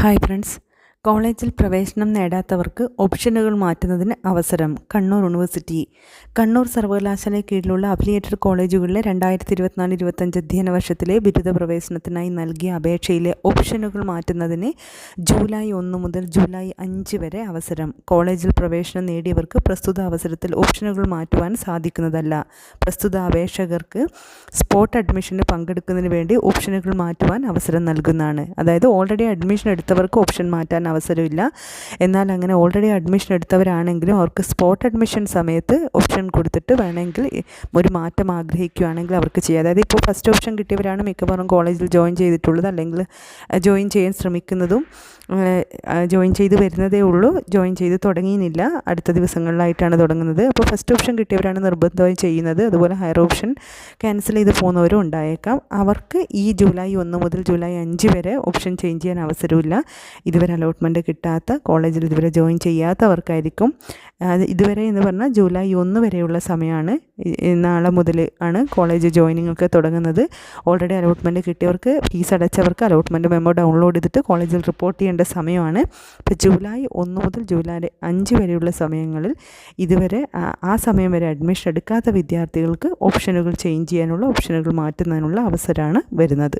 Hi friends കോളേജിൽ പ്രവേശനം നേടാത്തവർക്ക് ഓപ്ഷനുകൾ മാറ്റുന്നതിന് അവസരം കണ്ണൂർ യൂണിവേഴ്സിറ്റി. കണ്ണൂർ സർവകലാശാലയ്ക്ക് കീഴിലുള്ള അഫിലിയേറ്റഡ് കോളേജുകളിലെ രണ്ടായിരത്തി ഇരുപത്തിനാല് ഇരുപത്തഞ്ച് അധ്യയന വർഷത്തിലെ ബിരുദ പ്രവേശനത്തിനായി നൽകിയ അപേക്ഷയിലെ ഓപ്ഷനുകൾ മാറ്റുന്നതിന് ജൂലൈ ഒന്ന് മുതൽ ജൂലൈ അഞ്ച് വരെ അവസരം. കോളേജിൽ പ്രവേശനം നേടിയവർക്ക് പ്രസ്തുത അവസരത്തിൽ ഓപ്ഷനുകൾ മാറ്റുവാൻ സാധിക്കുന്നതല്ല. പ്രസ്തുത അപേക്ഷകർക്ക് സ്പോട്ട് അഡ്മിഷന് പങ്കെടുക്കുന്നതിന് വേണ്ടി ഓപ്ഷനുകൾ മാറ്റുവാൻ അവസരം നൽകുന്നതാണ്. അതായത് ഓൾറെഡി അഡ്മിഷൻ എടുത്തവർക്ക് ഓപ്ഷൻ മാറ്റാൻ അവസരമില്ല. എന്നാൽ അങ്ങനെ ഓൾറെഡി അഡ്മിഷൻ എടുത്തവരാണെങ്കിലും അവർക്ക് സ്പോട്ട് അഡ്മിഷൻ സമയത്ത് ഓപ്ഷൻ കൊടുത്തിട്ട് വേണമെങ്കിൽ ഒരു മാറ്റം ആഗ്രഹിക്കുകയാണെങ്കിൽ അവർക്ക് ചെയ്യാം. അതായത് ഇപ്പോൾ ഫസ്റ്റ് ഓപ്ഷൻ കിട്ടിയവരാണ് മിക്കവാറും കോളേജിൽ ജോയിൻ ചെയ്തിട്ടുള്ളത്. അല്ലെങ്കിൽ ജോയിൻ ചെയ്യാൻ ശ്രമിക്കുന്നതും ജോയിൻ ചെയ്ത് വരുന്നതേ ഉള്ളൂ. ജോയിൻ ചെയ്ത് തുടങ്ങിയില്ല. അടുത്ത ദിവസങ്ങളിലായിട്ടാണ് തുടങ്ങുന്നത്. അപ്പോൾ ഫസ്റ്റ് ഓപ്ഷൻ കിട്ടിയവരാണ് നിർബന്ധമായി ചെയ്യുന്നത്. അതുപോലെ ഹയർ ഓപ്ഷൻ ക്യാൻസൽ ചെയ്ത് പോകുന്നവരും ഉണ്ടായേക്കാം. അവർക്ക് ഈ ജൂലൈ ഒന്ന് മുതൽ ജൂലൈ അഞ്ച് വരെ ഓപ്ഷൻ ചേഞ്ച് ചെയ്യാൻ അവസരമില്ല. ഇതുവരെ അലോട്ട്മെന്റ് കിട്ടാത്ത കോളേജിൽ ഇതുവരെ ജോയിൻ ചെയ്യാത്തവർക്കായിരിക്കും. ഇതുവരെ എന്ന് പറഞ്ഞാൽ ജൂലൈ ഒന്ന് വരെയുള്ള സമയമാണ്. നാളെ മുതൽ ആണ് കോളേജ് ജോയിനിങ്ങൊക്കെ തുടങ്ങുന്നത്. ഓൾറെഡി അലോട്ട്മെന്റ് കിട്ടിയവർക്ക് ഫീസ് അടച്ചവർക്ക് അലോട്ട്മെന്റ് മെമ്മോ ഡൗൺലോഡ് ചെയ്തിട്ട് കോളേജിൽ റിപ്പോർട്ട് ചെയ്യേണ്ട സമയമാണ്. ഇപ്പോൾ ജൂലൈ ഒന്ന് മുതൽ ജൂലൈ അഞ്ച് വരെയുള്ള സമയങ്ങളിൽ ഇതുവരെ ആ സമയം വരെ അഡ്മിഷൻ എടുക്കാത്ത വിദ്യാർത്ഥികൾക്ക് ഓപ്ഷനുകൾ ചേഞ്ച് ചെയ്യാനുള്ള ഓപ്ഷനുകൾ മാറ്റുന്നതിനുള്ള അവസരമാണ് വരുന്നത്.